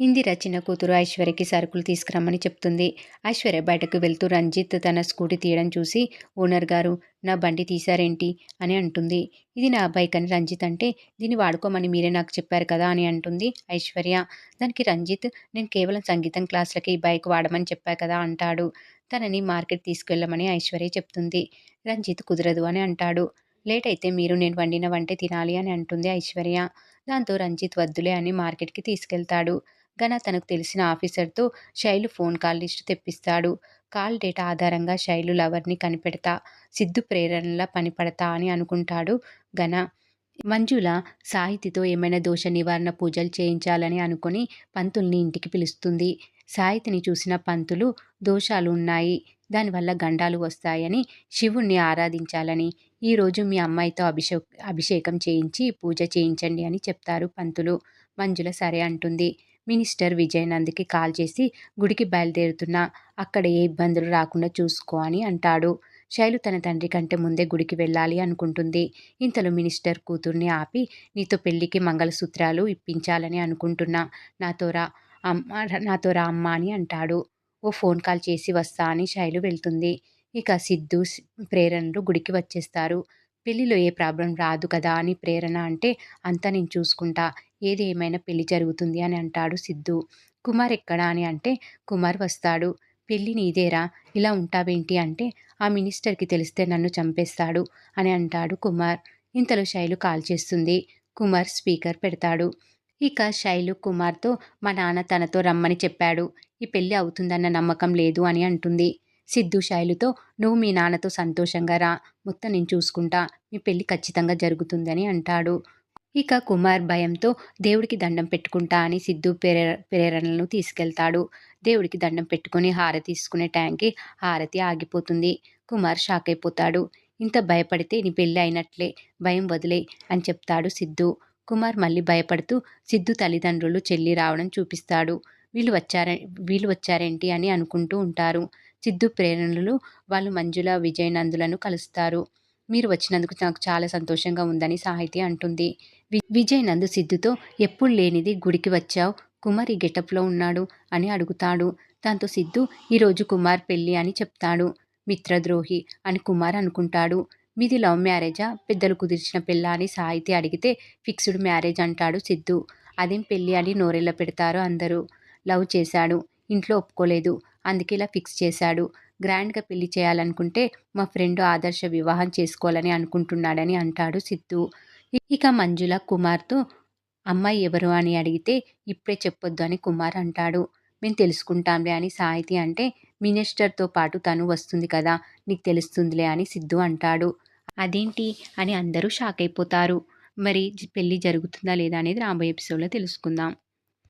ఇందిర చిన్న కూతురు ఐశ్వర్యకి సరుకులు తీసుకురమ్మని చెప్తుంది. ఐశ్వర్య బయటకు వెళ్తూ రంజిత్ తన స్కూటీ తీయడం చూసి ఓనర్ గారు నా బండి తీశారేంటి? అని అంటుంది. ఇది నా బైక్ అని రంజిత్ అంటే దీన్ని వాడుకోమని మీరే నాకు చెప్పారు కదా అని అంటుంది ఐశ్వర్య. దానికి రంజిత్ నేను కేవలం సంగీతం క్లాసులకి ఈ బైక్ వాడమని చెప్పా కదా అంటాడు. తనని మార్కెట్ తీసుకెళ్ళమని ఐశ్వర్య చెప్తుంది. రంజిత్ కుదరదు అని అంటాడు. లేట్ అయితే మీరు నేను వండిన వంటే తినాలి అని అంటుంది ఐశ్వర్య. దాంతో రంజిత్ వద్దులే అని మార్కెట్కి తీసుకెళ్తాడు. ఘన తనకు తెలిసిన ఆఫీసర్తో శైలు ఫోన్ కాల్ లిస్టు తెప్పిస్తాడు. కాల్ డేటా ఆధారంగా శైలు లవర్ని కనిపెడతా సిద్ధు ప్రేరణలా పనిపడతా అని అనుకుంటాడు ఘన. మంజుల సాహితితో ఏమైనా దోష నివారణ పూజలు చేయించాలని అనుకుని పంతుల్ని ఇంటికి పిలుస్తుంది. సాహితిని చూసిన పంతులు దోషాలు ఉన్నాయి దానివల్ల గండాలు వస్తాయని శివుణ్ణి ఆరాధించాలని ఈరోజు మీ అమ్మాయితో అభిషే అభిషేకం చేయించి పూజ చేయించండి అని చెప్తారు పంతులు. మంజుల సరే అంటుంది. మినిస్టర్ విజయనంద్కి కాల్ చేసి గుడికి బయలుదేరుతున్నా అక్కడ ఏ ఇబ్బందులు రాకుండా చూసుకో అని అంటాడు. శైలు తన తండ్రి కంటే ముందే గుడికి వెళ్ళాలి అనుకుంటుంది. ఇంతలో మినిస్టర్ కూతుర్ని ఆపి నీతో పెళ్ళికి మంగళసూత్రాలు ఇప్పించాలని అనుకుంటున్నా నాతో రా అమ్మ నాతో రా అమ్మ అని అంటాడు. ఓ ఫోన్ కాల్ చేసి వస్తా అని శైలు వెళ్తుంది. ఇక సిద్ధు ప్రేరణలు గుడికి వచ్చేస్తారు. పెళ్ళిలో ఏ ప్రాబ్లం రాదు కదా అని ప్రేరణ అంటే అంతా నేను చూసుకుంటా ఏది ఏమైనా పెళ్ళి జరుగుతుంది అని అంటాడు సిద్ధు. కుమార్ ఎక్కడా అని అంటే కుమార్ వస్తాడు. పెళ్ళి నీదేరా? ఇలా ఉంటావేంటి అంటే ఆ మినిస్టర్కి తెలిస్తే నన్ను చంపేస్తాడు అని అంటాడు కుమార్. ఇంతలో శైలు కాల్ చేస్తుంది. కుమార్ స్పీకర్ పెడతాడు. ఇక శైలు కుమార్తో మా నాన్న తనతో రమ్మని చెప్పాడు. ఈ పెళ్ళి అవుతుందన్న నమ్మకం లేదు అని అంటుంది. సిద్ధు శైలుతో నువ్వు మీ నాన్నతో సంతోషంగా రా. మొత్తం నేను చూసుకుంటా. మీ పెళ్ళి ఖచ్చితంగా జరుగుతుందని అంటాడు. ఇక కుమార్ భయంతో దేవుడికి దండం పెట్టుకుంటా అని సిద్ధు ప్రేర ప్రేరణలను తీసుకెళ్తాడు. దేవుడికి దండం పెట్టుకుని హారతి తీసుకునే ట్యాంక్కి హారతి ఆగిపోతుంది. కుమార్ షాక్ అయిపోతాడు. ఇంత భయపడితే నీ పెళ్ళి అయినట్లే భయం వదిలే అని చెప్తాడు సిద్ధు. కుమార్ మళ్ళీ భయపడుతూ సిద్ధు తల్లిదండ్రులు చెల్లి రావడం చూపిస్తాడు. వీళ్ళు వచ్చారే వీళ్ళు వచ్చారేంటి అని అనుకుంటూ ఉంటారు. సిద్ధు ప్రేరణలు వాళ్ళు మంజుల విజయనందులను కలుస్తారు. మీరు వచ్చినందుకు నాకు చాలా సంతోషంగా ఉందని సాహితి అంటుంది. విజయ్ నందు సిద్ధుతో ఎప్పుడు లేనిది గుడికి వచ్చావు? కుమార్ ఈ గెటప్లో ఉన్నాడు అని అడుగుతాడు. దాంతో సిద్ధు ఈరోజు కుమార్ పెళ్ళి అని చెప్తాడు. మిత్రద్రోహి అని కుమార్ అనుకుంటాడు. మీది లవ్ మ్యారేజా? పెద్దలు కుదిర్చిన పిల్ల అని సాహితి అడిగితే ఫిక్స్డ్ మ్యారేజ్ అంటాడు సిద్ధు. అదేం పెళ్ళి అని నోరెళ్ళ పెడతారు అందరూ. లవ్ చేశాడు. ఇంట్లో ఒప్పుకోలేదు. అందుకే ఇలా ఫిక్స్ చేశాడు. గ్రాండ్గా పెళ్ళి చేయాలనుకుంటే మా ఫ్రెండ్ ఆదర్శ వివాహం చేసుకోవాలని అనుకుంటున్నాడని అంటాడు సిద్ధు. ఇక మంజుల కుమార్తో అమ్మాయి ఎవరు? అని అడిగితే ఇప్పుడే చెప్పొద్దు అని కుమార్ అంటాడు. మేము తెలుసుకుంటాంలే అని సాహితి అంటే మినిస్టర్తో పాటు తను వస్తుంది కదా నీకు తెలుస్తుందిలే అని సిద్ధు అంటాడు. అదేంటి? అని అందరూ షాక్ అయిపోతారు. మరి పెళ్ళి జరుగుతుందా లేదా? అనేది రాబోయే ఎపిసోడ్లో తెలుసుకుందాం.